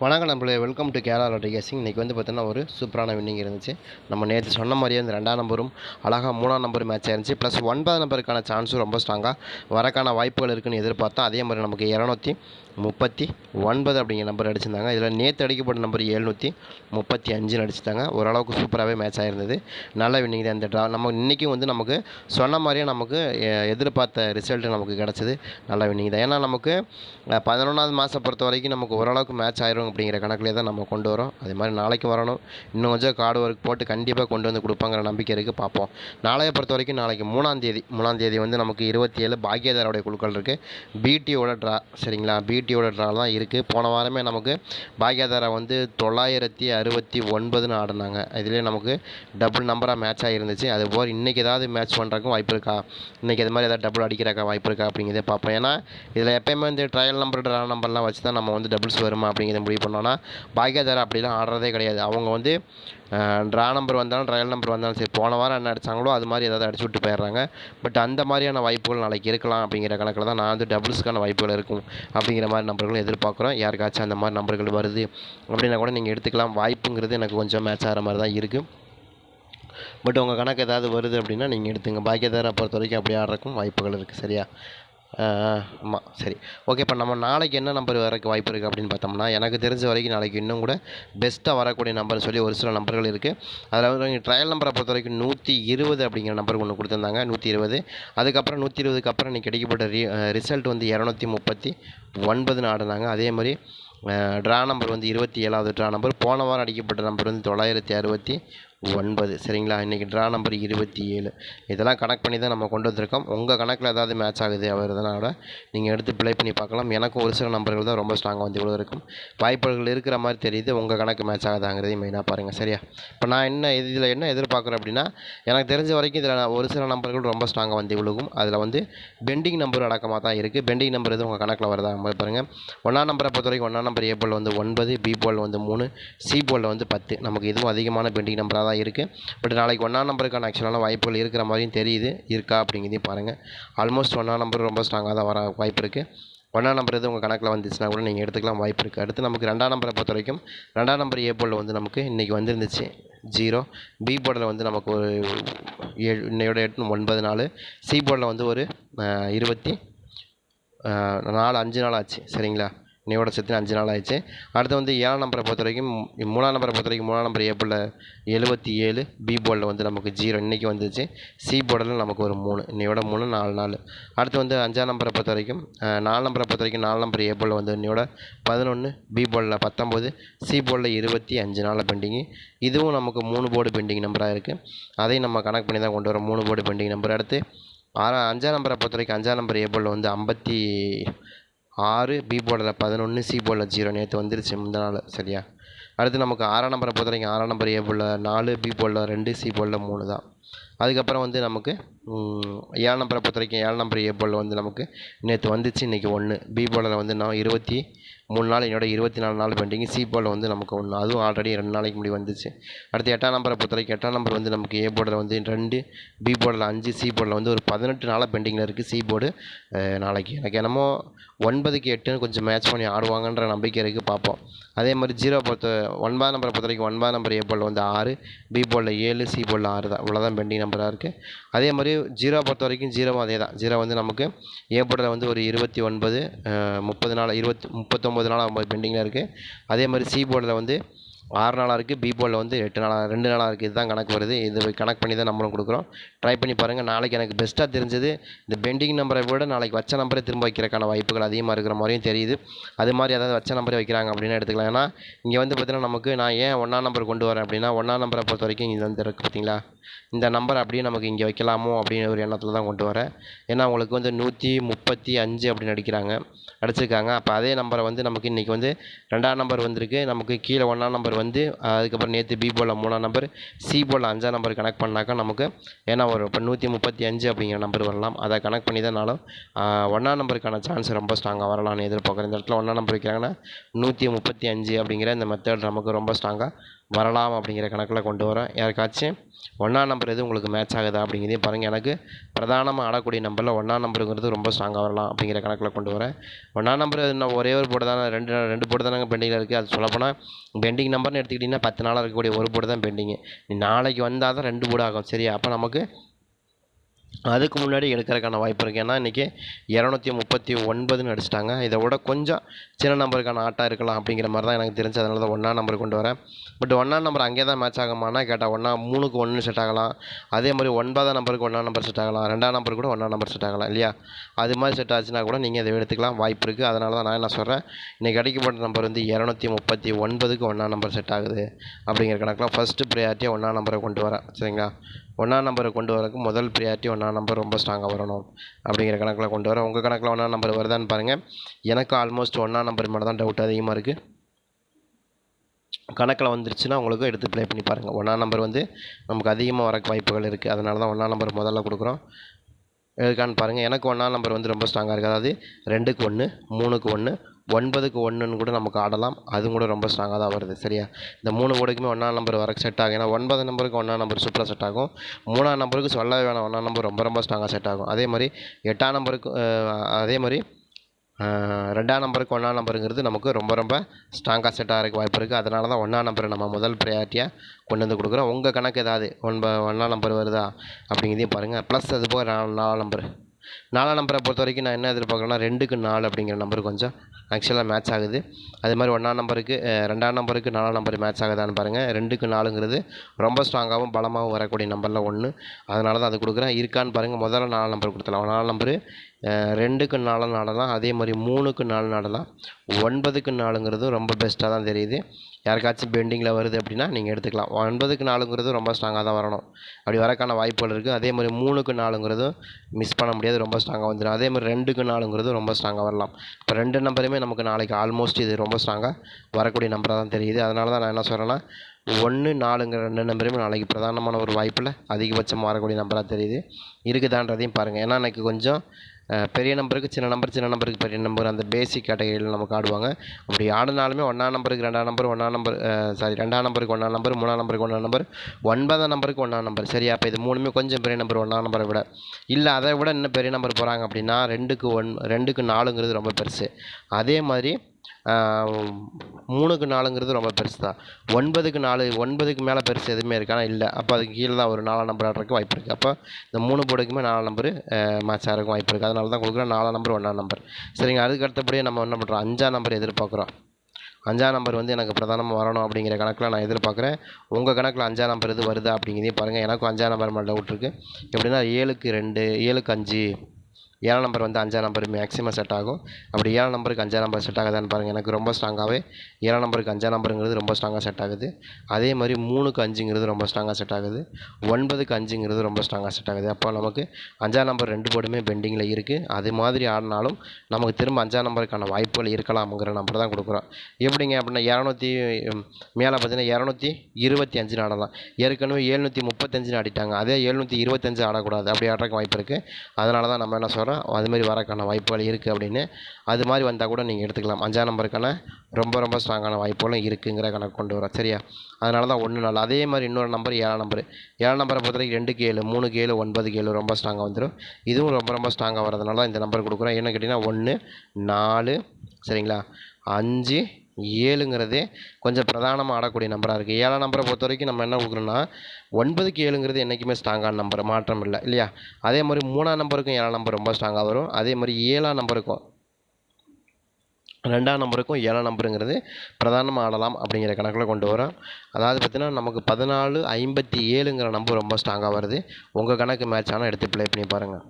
வணக்கம் நம்மளே welcome to Kerala lottery கேசிங் இன்றைக்கி வந்து பார்த்தீங்கன்னா ஒரு சூப்பரான வின்னிங் இருந்துச்சு. நம்ம நேற்று சொன்ன மாதிரியே இந்த ரெண்டாம் நம்பரும் அழகாக மூணாம் நம்பர் மேட்ச் ஆயிருந்துச்சு. ப்ளஸ் ஒன்பதாம் நம்பருக்கான சான்ஸும் ரொம்ப ஸ்ட்ராங்காக வரக்கான வாய்ப்புகள் இருக்குன்னு எதிர்பார்த்தோம் அதே மாதிரி நமக்கு இரநூத்தி முப்பத்தி ஒன்பது அப்படிங்கிற நம்பர் அடிச்சிருந்தாங்க. இதில் நேற்று அடிக்கப்பட்ட நம்பர் எழுநூற்றி முப்பத்தி அஞ்சுன்னு அடிச்சிட்டாங்க ஓரளவுக்கு சூப்பராகவே மேட்ச் ஆயிருந்தது. நல்ல வின்னிங் தான். இந்த ட்ரா நம்ம இன்றைக்கும் வந்து நமக்கு சொன்ன மாதிரியே நமக்கு எதிர்பார்த்த ரிசல்ட் நமக்கு கிடச்சிது. நல்ல வின்னிங் தான். ஏன்னா நமக்கு பதினொன்றாவது மாதம் பொறுத்த வரைக்கும் நமக்கு ஓரளவுக்கு மேட்ச் ஆயிரும். அப்படிங்கிற கணக்கிலே தான் நம்ம கொண்டு வரோம். அதே மாதிரி நாளைக்கு வரணும். இன்னும் கொஞ்சம் கார்டு ஒர்க் போட்டு கண்டிப்பாக கொண்டு வந்து கொடுப்பாங்கிற நம்பிக்கை இருக்குது பார்ப்போம். நாளைய பொறுத்த வரைக்கும் நாளைக்கு மூணாம் தேதி மூணாம் தேதி வந்து நமக்கு இருபத்தி ஏழு பாக்கியதாரோடைய குழுக்கள் இருக்குது பிடியோட ட்ரா சரிங்களா? பிடியோட ட்ரா தான் இருக்குது போன வாரமே நமக்கு பாக்கியதாரா வந்து தொள்ளாயிரத்தி அறுபத்தி ஒன்பதுன்னு ஆடினாங்க. இதிலே நமக்கு டபுள் நம்பராக மேட்ச் ஆகிருந்துச்சு அது போல் இன்றைக்கி ஏதாவது மேட்ச் பண்ணுறக்கும் வாய்ப்பு இருக்கா? இன்றைக்கி அது மாதிரி ஏதாவது டபுள் அடிக்கிறக்கா வாய்ப்பு இருக்கா அப்படிங்கிறத பார்ப்போம். ஏன்னா இதில் எப்பயுமே வந்து ட்ரையல் நம்பர் ட்ரா நம்பர்லாம் வச்சு தான் நம்ம வந்து டபுள்ஸ் வருமா அப்படிங்கிறத முடிவு பண்ணோன்னா பாக்கியதாரா அப்படிலாம் ஆடுறதே கிடையாது. அவங்க வந்து ட்ரா நம்பர் வந்தாலும் ட்ரையல் நம்பர் வந்தாலும் சரி போன வாரம் என்ன அடிச்சாங்களோ அது மாதிரி ஏதாவது அடிச்சு விட்டு போயிடுறாங்க. பட் அந்த மாதிரியான வாய்ப்புகள் நாளைக்கு இருக்கலாம் அப்படிங்கிற கணக்கில் தான் நான் வந்து டபுள்ஸ்க்கான வாய்ப்புகள் இருக்கும் அப்படிங்கிற மாதிரி நம்பர்களும் எதிர்பார்க்குறோம். யாருக்காச்சும் அந்த மாதிரி நம்பர்கள் வருது அப்படின்னா கூட நீங்கள் எடுத்துக்கலாம். வாய்ப்புங்கிறது எனக்கு கொஞ்சம் மேட்ச் ஆகிற மாதிரி தான் இருக்குது பட் உங்கள் கணக்கு ஏதாவது வருது அப்படின்னா நீங்கள் எடுத்துங்க. பாக்கியதாரை பொறுத்த வரைக்கும் அப்படி ஆடுறக்கும் வாய்ப்புகள் இருக்குது சரியா? ஆமாம் சரி. ஓகே இப்போ நம்ம நாளைக்கு என்ன நம்பர் வரக்கு வாய்ப்பு இருக்குது அப்படின்னு பார்த்தோம்னா எனக்கு தெரிஞ்ச வரைக்கும் நாளைக்கு இன்னும் கூட பெஸ்ட்டாக வரக்கூடிய நம்பர் சொல்லி ஒரு சில நம்பர்கள் இருக்குது அதில் வந்து ட்ரையல் நம்பரை பொறுத்த வரைக்கும் நூற்றி இருபது அப்படிங்கிற நம்பர் ஒன்று கொடுத்துருந்தாங்க நூற்றி இருபது. அதுக்கப்புறம் நூற்றி இருபதுக்கு அப்புறம் இன்னைக்கு கிடைக்கப்பட்ட ரி ரிசல்ட் வந்து இரநூத்தி முப்பத்தி ஒன்பதுன்னு ஆடினாங்க. அதே மாதிரி ட்ரா நம்பர் வந்து இருபத்தி ஏழாவது ட்ரா நம்பர் போன வாரம் அடிக்கப்பட்ட நம்பர் வந்து தொள்ளாயிரத்தி அறுபத்தி ஒன்பது. சரிங்களா? இன்றைக்கி ட்ரா நம்பர் இருபத்தி ஏழு. இதெல்லாம் கனெக்ட் பண்ணி தான் நம்ம கொண்டு வந்திருக்கோம். உங்கள் கணக்கில் ஏதாவது மேட்ச் ஆகுது வருதுனால நீங்கள் எடுத்து ப்ளே பண்ணி பார்க்கலாம். எனக்கும் ஒரு சில நம்பர்கள் தான் ரொம்ப ஸ்ட்ராங்காக வந்து இவ்வளோ இருக்கும். வாய்ப்புகள் இருக்கிற மாதிரி தெரியுது. உங்கள் கணக்கு மேட்ச் ஆகுதாங்கிறதையும் மெயினாக பாருங்கள் சரியா? இப்போ நான் என்ன இதில் என்ன எதிர்பார்க்குறேன் அப்படின்னா எனக்கு தெரிஞ்ச வரைக்கும் இதில் ஒரு சில நம்பர்கள் ரொம்ப ஸ்ட்ராங்காக வந்து விழுகும். அதில் வந்து பெண்டிங் நம்பர் அடக்கமாக தான் இருக்குது பெண்டிங் நம்பர் எதுவும் உங்கள் கணக்கில் வருதா? பாருங்கள் ஒன்றாம் நம்பரை பொறுத்த வரைக்கும் ஒன்றாம் நம்பர் ஏ போல் வந்து ஒன்பது பி போல் வந்து மூணு சி போலில் வந்து பத்து. நமக்கு இதுவும் அதிகமான பெண்டிங் நம்பராக தான் இருக்குது பட் நாளைக்கு ஒன்றாம் நம்பருக்கான ஆக்சுவலான வாய்ப்புகள் இருக்கிற மாதிரியும் தெரியுது இருக்கா அப்படிங்கிறதையும் பாருங்கள் ஆல்மோஸ்ட் ஒன்றாம் நம்பர் ரொம்ப ஸ்ட்ராங்காக தான் வர வாய்ப்பு இருக்குது ஒன்றாம் நம்பர் எதுவும் உங்கள் கணக்கில் வந்துச்சுன்னா கூட நீங்கள் எடுத்துக்கலாம் வாய்ப்பு இருக்குது அடுத்து நமக்கு ரெண்டாம் நம்பரை பொறுத்த வரைக்கும் ரெண்டாம் நம்பர் ஏ போர்டில் வந்து நமக்கு இன்றைக்கி வந்துருந்துச்சு ஜீரோ பி போர்டில் வந்து நமக்கு ஒரு ஏழு இன்னையோட எட்டு ஒன்பது நாள் சி போர்டில் வந்து ஒரு இருபத்தி நாலு அஞ்சு நாள் ஆச்சு. சரிங்களா? இன்னையோட சேர்த்து அஞ்சு நாள் ஆயிடுச்சு. அடுத்து வந்து ஏழாம் நம்பரை பொறுத்த வரைக்கும் மூணாம் நம்பரை பொறுத்த வரைக்கும் மூணாம் நம்பர் ஏப்பிளில் எழுபத்தி ஏழு பி போர்டில் வந்து நமக்கு ஜீரோ இன்றைக்கி வந்துச்சு சி போர்டில் நமக்கு ஒரு மூணு. இன்னையோட மூணு நாலு நாள் அடுத்து வந்து அஞ்சாம் நம்பரை பொறுத்த வரைக்கும் நாலு நம்பரை பொறுத்த வரைக்கும் நாலு நம்பர் ஏ போர்டில் வந்து இன்னையோட பதினொன்று பி போர்டில் பத்தொம்போது சி போர்டில் இருபத்தி அஞ்சு நாள் பெண்டிங்கு இதுவும் நமக்கு மூணு போர்டு பெண்டிங் நம்பராக இருக்குது அதையும் நம்ம கனெக்ட் பண்ணி தான் கொண்டு வரோம் மூணு போர்டு பெண்டிங் நம்பர் அடுத்து ஆறா அஞ்சாம் நம்பரை பொறுத்த வரைக்கும் அஞ்சாம் நம்பர் ஏபிள் வந்து ஐம்பத்தி ஆறு பி போர்டில் பதினொன்று சி போர்டில் ஜீரோ. நேற்று வந்துருச்சு முந்தின நாள். சரியா? அடுத்து நமக்கு ஆறாம் நம்பரை பொறுத்த வரைக்கும் ஆறாம் நம்பர் ஏ போர்டில் நாலு பி போர்டில் ரெண்டு சி போர்டில் மூணு தான். அதுக்கப்புறம் வந்து நமக்கு ஏழு நம்பரை பொறுத்த வரைக்கும் நம்பர் ஏ வந்து நமக்கு நேற்று வந்துச்சு இன்றைக்கி ஒன்று பி போலில் வந்து நான் இருபத்தி மூணு நாள் என்னோட இருபத்தி நாலு நாள் பெண்டிங் சி போலில் வந்து நமக்கு ஒன்று அதுவும் ஆல்ரெடி ரெண்டு நாளைக்கு முன்னாடி வந்துச்சு. அடுத்து எட்டாம் நம்பரை பொறுத்த வரைக்கும் எட்டாம் நம்பர் வந்து நமக்கு ஏ போர்டில் வந்து ரெண்டு பி போர்டில் அஞ்சு சி போர்டில் வந்து ஒரு பதினெட்டு நாளாக பெண்டிங்கில் இருக்குது சி போர்டு நாளைக்கு. எனக்கு என்னமோ ஒன்பதுக்கு எட்டுன்னு கொஞ்சம் மேட்ச் பண்ணி ஆடுவாங்கன்ற நம்பிக்கை இருக்குது பார்ப்போம். அதே மாதிரி ஜீரோ பொறுத்த ஒன்பதாம் நம்பரை பொறுத்த வரைக்கும் ஒன்பதாம் நம்பர் ஏ போர்டில் வந்து ஆறு பி போர்டில் ஏழு சி போர்டில் ஆறு தான். இவ்வளோதான் பெண்டிங் நம்பராக இருக்குது அதே மாதிரி ஜீரோ பொறுத்த வரைக்கும் ஜீரோவும் அதே தான். ஜீரோ வந்து நமக்கு ஏப்ரலில் வந்து ஒரு இருபத்தி ஒன்பது முப்பது நாள் இருபத் முப்பத்தொம்பது நாள் பெண்டிங்கில் இருக்குது அதே மாதிரி சி போர்டில் வந்து ஆறு நாளாக இருக்குது பி போர்டில் வந்து எட்டு நாளாக ரெண்டு நாளாக இருக்குது இதுதான் கணக்கு வருது. இது கணக்கு பண்ணி தான் நம்மளும் கொடுக்குறோம். ட்ரை பண்ணி பாருங்கள் நாளைக்கு எனக்கு பெஸ்ட்டாக தெரிஞ்சது இந்த பெண்டிங் நம்பரை விட நாளைக்கு வச்ச நம்பரே திரும்ப வைக்கிறக்கான வாய்ப்புகள் அதிகமாக இருக்கிற மாதிரியும் தெரியுது. அது மாதிரி ஏதாவது வச்ச நம்பரே வைக்கிறாங்க அப்படின்னு எடுத்துக்கலாம். ஏன்னா இங்கே வந்து பார்த்தீங்கன்னா நமக்கு நான் ஏன் ஒன்றாம் நம்பர் கொண்டு வரேன் அப்படின்னா ஒன்றாம் நம்பரை பொறுத்த வரைக்கும் இது வந்து இருக்குது பார்த்தீங்களா இந்த நம்பர் அப்படியே நமக்கு இங்கே வைக்கலாமோ அப்படின்னு ஒரு எண்ணத்தில் தான் கொண்டு வரேன். ஏன்னா உங்களுக்கு வந்து நூற்றி முப்பத்தி அஞ்சு அப்படின்னு அடிக்கிறாங்க. அடிச்சிருக்காங்க. அப்போ அதே நம்பரை வந்து நமக்கு இன்றைக்கி வந்து ரெண்டாம் நம்பர் வந்திருக்கு. நமக்கு கீழே ஒன்றாம் நம்பர் வந்து அதுக்கப்புறம் நேற்று பி போலில் மூணாம் நம்பர் சி போலில் அஞ்சாம் நம்பர் கனெக்ட் பண்ணாக்கா நமக்கு ஏன்னா ஒரு இப்போ நூற்றி முப்பத்தி அஞ்சு அப்படிங்கிற நம்பர் வரலாம். அதை கனெக்ட் பண்ணி தான் நானும் ஒன்றாம் நம்பருக்கான சான்ஸ் ரொம்ப ஸ்ட்ராங்காக வரலாம்னு எதிர்பார்க்குறேன் இந்த இடத்துல ஒன்றாம் நம்பர் வைக்கிறாங்கன்னா நூற்றி முப்பத்தி அஞ்சு அப்படிங்கிற இந்த மெத்தட் நமக்கு ரொம்ப ஸ்ட்ராங்காக வரலாம் அப்படிங்கிற கணக்கில் கொண்டு வரேன் யாருக்காச்சும் ஒன்றாம் நம்பர் எது உங்களுக்கு மேட்ச் ஆகுதா அப்படிங்கிறதையும் பாருங்கள் எனக்கு பிரதானமாக ஆடக்கூடிய நம்பரில் ஒன்றாம் நம்பருங்கிறது ரொம்ப ஸ்ட்ராங்காக வரலாம் அப்படிங்கிற கணக்கில் கொண்டு வரேன் ஒன்றாம் நம்பர் இன்னும் ஒரே ஒரு போட்டு தானே ரெண்டு ரெண்டு போட்டு தானே பெண்டிங்கில் இருக்குது அது சொல்லப்போனால் பெண்டிங் நம்பர்னு எடுத்துக்கிட்டிங்கன்னா பத்து நாளாக இருக்கக்கூடிய ஒரு போட்டு தான் பெண்டிங்கு நீ நாளைக்கு வந்தால் தான் ரெண்டு போட ஆகும். சரியா? அப்போ நமக்கு அதுக்கு முன்னாடி எடுக்கிறதுக்கான வாய்ப்பு இருக்குது ஏன்னா இன்றைக்கி இரநூத்தி முப்பத்தி ஒன்பதுன்னு அடிச்சிட்டாங்க. இதை விட கொஞ்சம் சின்ன நம்பருக்கான ஆட்டாக இருக்கலாம் அப்படிங்கிற மாதிரி தான் எனக்கு தெரிஞ்சு அதனால தான் ஒன்றா நம்பர் கொண்டு வரேன். பட் ஒன்றா நம்பர் அங்கே தான் மேட்ச் ஆகுமானா கேட்டால் ஒன்றா மூணுக்கு ஒன்று செட் ஆகலாம். அதே மாதிரி ஒன்பதாம் நம்பருக்கு ஒன்றா நம்பர் செட் ஆகலாம். ரெண்டாம் நம்பருக்கு கூட ஒன்றா நம்பர் செட் ஆகலாம் இல்லையா? அது மாதிரி செட் ஆச்சுன்னா கூட நீங்கள் இதை எடுத்துக்கலாம். வாய்ப்பு இருக்குது அதனால தான் நான் என்ன சொல்கிறேன் இன்றைக்கி கிடைக்கப்பட்ட நம்பர் வந்து இரநூத்தி முப்பத்தி ஒன்பதுக்கு ஒன்றா நம்பர் செட் ஆகுது அப்படிங்கிற கணக்கில் ஃபஸ்ட்டு ப்ரையாரிட்டியாக ஒன்றா நம்பரை கொண்டு வரேன். சரிங்களா? ஒன்றாம் நம்பரை கொண்டு வரதுக்கு முதல் ப்ரியாரிட்டி ஒன்றாம் நம்பர் ரொம்ப ஸ்ட்ராங்காக வரணும். அப்படிங்கிற கணக்கில் கொண்டு வரேன் உங்கள் கணக்கில் ஒன்றாம் நம்பர் வருதான்னு பாருங்கள் எனக்கு ஆல்மோஸ்ட் ஒன்றாம் நம்பர் மேலே தான் டவுட் அதிகமாக இருக்குது கணக்கில் வந்துருச்சுன்னா உங்களுக்கு எடுத்து ப்ளே பண்ணி பாருங்கள் ஒன்றாம் நம்பர் வந்து நமக்கு அதிகமாக வரக்கு வாய்ப்புகள் இருக்குது அதனால தான் ஒன்றாம் நம்பர் முதல்ல கொடுக்குறோம். எதுக்கான்னு பாருங்கள் எனக்கு ஒன்றாம் நம்பர் வந்து ரொம்ப ஸ்ட்ராங்காக இருக்குது அதாவது ரெண்டுக்கு ஒன்று மூணுக்கு ஒன்று ஒன்பதுக்கு ஒன்றுன்னு கூட நமக்கு ஆடலாம். அதுவும் கூட ரொம்ப ஸ்ட்ராங்காக தான் வருது. சரியா? இந்த மூணு போர்டுக்குமே ஒன்றாம் நம்பர் வர செட் ஆகும். ஏன்னா ஒன்பது நம்பருக்கு ஒன்றாம் நம்பர் சூப்பராக செட் ஆகும். மூணாம் நம்பருக்கு சொல்லவே வேணாம். ஒன்றாம் நம்பர் ரொம்ப ரொம்ப ஸ்ட்ராங்காக செட் ஆகும். அதே மாதிரி எட்டாம் நம்பருக்கு அதே மாதிரி ரெண்டாம் நம்பருக்கு ஒன்றாம் நம்பருங்கிறது நமக்கு ரொம்ப ரொம்ப ஸ்ட்ராங்காக செட் ஆகிறதுக்கு வாய்ப்பு இருக்குது அதனால தான் ஒன்றாம் நம்பரை நம்ம முதல் ப்ரையாரிட்டியாக கொண்டு வந்து கொடுக்குறோம். உங்கள் கணக்கு ஏதாவது ஒன்ப ஒன்றாம் நம்பர் வருதா அப்படிங்கிறதையும் பாருங்கள் ப்ளஸ் அது போக நாலு நாலாம் நம்பர் நாலாம் நம்பரை பொறுத்த வரைக்கும் நான் என்ன எதிர்பார்க்குறேன்னா ரெண்டுக்கு நாலு அப்படிங்கிற நம்பர் கொஞ்சம் ஆக்சுவலாக மேட்ச் ஆகுது. அதே மாதிரி ஒன்றாம் நம்பருக்கு ரெண்டாம் நம்பருக்கு நாலாம் நம்பர் மேட்ச் ஆகுதான்னு பாருங்கள் ரெண்டுக்கு நாலுங்கிறது ரொம்ப ஸ்ட்ராங்காகவும் பலமாகவும் வரக்கூடிய நம்பரில் ஒன்று அதனால தான் அது கொடுக்குறேன். இருக்கான்னு பாருங்கள் முதல்ல நாலு நம்பர் கொடுத்துலாம் நாலு நம்பரு ரெண்டுக்கு நாலு நாடலாம் அதே மாதிரி மூணுக்கு நாலு நாடலாம் ஒன்பதுக்கு நாலுங்கிறது ரொம்ப பெஸ்ட்டாக தான் தெரியுது. யாருக்காச்சும் பெண்டிங்கில் வருது அப்படின்னா நீங்கள் எடுத்துக்கலாம். ஒன்பதுக்கு நாலுங்கிறது ரொம்ப ஸ்ட்ராங்காக தான் வரணும். அப்படி வரக்கான வாய்ப்புகள் இருக்குது அதே மாதிரி மூணுக்கு நாலுங்கிறதும் மிஸ் பண்ண முடியாது ரொம்ப ஸ்ட்ராங்காக வந்துடும் அதே மாதிரி ரெண்டுக்கு நாலுங்கிறது ரொம்ப ஸ்ட்ராங்காக வரலாம். இப்போ ரெண்டு நம்பருமே நமக்கு நாளைக்கு ஆல்மோஸ்ட் இது ரொம்ப ஸ்ட்ராங்காக வரக்கூடிய நம்பராக தான் தெரியுது. அதனால தான் நான் என்ன சொல்கிறேன்னா ஒன்று நாலுங்கிற ரெண்டு நம்பருமே நாளைக்கு பிரதானமான ஒரு வாய்ப்பில் அதிகபட்சம் வரக்கூடிய நம்பராக தெரியுது. இருக்குதான்றதையும் பாருங்கள் ஏன்னா எனக்கு கொஞ்சம் பெரிய நம்பருக்கு சின்ன நம்பர் சின்ன நம்பருக்கு பெரிய நம்பர் அந்த பேசிக் கேட்டகரியில் நமக்கு ஆடுவாங்க அப்படி ஆடினாலுமே ஒன்றாம் நம்பருக்கு ரெண்டாம் நம்பர் ஒன்றாம் நம்பர் சாரி ரெண்டாம் நம்பருக்கு ஒன்றாம் நம்பர் மூணாம் நம்பருக்கு ஒன்றாம் நம்பர் ஒன்பதாம் நம்பருக்கு ஒன்றாம் நம்பர். சரியா? அப்போ இது மூணுமே கொஞ்சம் பெரிய நம்பர் ஒன்றாம் நம்பரை விட. இல்லை அதை விட இன்னும் பெரிய நம்பர் போகிறாங்க அப்படின்னா ரெண்டுக்கு ஒன் ரெண்டுக்கு நாலுங்கிறது ரொம்ப பெருசு. அதே மாதிரி மூணுக்கு நாலுங்கிறது ரொம்ப பெருசு தான் ஒன்பதுக்கு நாலு ஒன்பதுக்கு மேலே பெருசு எதுவுமே இருக்கான்னா இல்லை. அப்போ அதுக்கு கீழே தான் ஒரு நாலாம் நம்பர் ஆடுறதுக்கு வாய்ப்பு இருக்குது அப்போ இந்த மூணு போர்டுக்குமே நாலாம் நம்பரு மேட்ச் ஆகிறதுக்கு வாய்ப்பு இருக்குது அதனால தான் கொடுக்குறேன் நாலாம் நம்பர் ஒன்றாம் நம்பர் சரிங்க. அதுக்கு அடுத்தபடியே நம்ம என்ன பண்ணுறோம் அஞ்சாம் நம்பர் எதிர்பார்க்குறோம். அஞ்சாம் நம்பர் வந்து எனக்கு பிரதானமாக வரணும் அப்படிங்கிற கணக்கில் நான் எதிர்பார்க்குறேன். உங்கள் கணக்கில் அஞ்சாம் நம்பர் இது வருதா அப்படிங்கிறதையும் பாருங்கள் எனக்கும் அஞ்சாம் நம்பர் மேலே டவுட் இருக்குது எப்படின்னா ஏழுக்கு ரெண்டு ஏழுக்கு அஞ்சு ஏழாம் நம்பர் வந்து அஞ்சாம் நம்பர் மேக்ஸிமம் செட் ஆகும். அப்படி ஏழாம் நம்பருக்கு அஞ்சாம் நம்பர் செட் ஆகுதான்னு பாருங்கள் எனக்கு ரொம்ப ஸ்ட்ராங்காகவே ஏழாம் நம்பருக்கு அஞ்சாம் நம்பருங்கிறது ரொம்ப ஸ்ட்ராங்காக செட் ஆகுது. அதே மாதிரி மூணுக்கு அஞ்சுங்கிறது ரொம்ப ஸ்ட்ராங்காக செட் ஆகுது. ஒன்பதுக்கு அஞ்சுங்கிறது ரொம்ப ஸ்ட்ராங்காக செட் ஆகுது. அப்போ நமக்கு அஞ்சாம் நம்பர் ரெண்டு போர்டுமே பெண்டிங்கில் இருக்குது அது மாதிரி ஆடினாலும் நமக்கு திரும்ப அஞ்சாம் நம்பருக்கான வாய்ப்புகள் இருக்கலாம்ங்கிற நம்பர் தான் கொடுக்குறோம். எப்படிங்க அப்படின்னா இரநூத்தி மேலே பார்த்தீங்கன்னா இரநூத்தி இருபத்தி அஞ்சு ஆடலாம். ஏற்கனவே எழுநூற்றி முப்பத்தஞ்சுன்னு ஆடிட்டாங்க. அதே எழுநூற்றி இருபத்தஞ்சு ஆடக்கூடாது. அப்படி ஆடுறதுக்கு வாய்ப்பு இருக்குது அதனால தான் நம்ம என்ன சொல்கிறோம் அது மாதிரி வரக்கான வாய்ப்புகள் இருக்குது அப்படின்னு அது மாதிரி வந்தால் கூட நீங்கள் எடுத்துக்கலாம். அஞ்சாம் நம்பருக்கான ரொம்ப ரொம்ப ஸ்ட்ராங்கான வாய்ப்புகளும் இருக்குங்கிற கணக்கு கொண்டு வரோம் சரியா? அதனால தான் ஒன்று நாள் அதே மாதிரி இன்னொரு நம்பர் ஏழாம் நம்பர் ஏழாம் நம்பரை பொறுத்த வரைக்கும் ரெண்டுக்கு ஏழு மூணுக்கு ஏழு ஒன்பதுக்கு ஏழு ரொம்ப ஸ்ட்ராங்காக வந்துடும் இதுவும் ரொம்ப ரொம்ப ஸ்ட்ராங்காக வரதுனால தான் இந்த நம்பர் கொடுக்குறோம். என்ன கேட்டிங்கன்னா ஒன்று நாலு சரிங்களா? அஞ்சு ஏழுங்கிறதே கொஞ்சம் பிரதானமாக ஆடக்கூடிய நம்பராக இருக்குது ஏழாம் நம்பரை பொறுத்த வரைக்கும் நம்ம என்ன கொடுக்குறோன்னா ஒன்பதுக்கு ஏழுங்கிறது என்றைக்குமே ஸ்ட்ராங்கான நம்பர் மாற்றம் இல்லை இல்லையா? அதே மாதிரி மூணாம் நம்பருக்கும் ஏழாம் நம்பர் ரொம்ப ஸ்ட்ராங்காக வரும். அதே மாதிரி ஏழாம் நம்பருக்கும் ரெண்டாம் நம்பருக்கும் ஏழாம் நம்பருங்கிறது பிரதானமாக ஆடலாம் அப்படிங்கிற கணக்கில் கொண்டு வரோம். அதாவது பார்த்தீங்கன்னா நமக்கு பதினாலு ஐம்பத்தி ஏழுங்கிற நம்பர் ரொம்ப ஸ்ட்ராங்காக வருது. உங்கள் கணக்கு மேட்ச் ஆனால் எடுத்து ப்ளே பண்ணி பாருங்கள்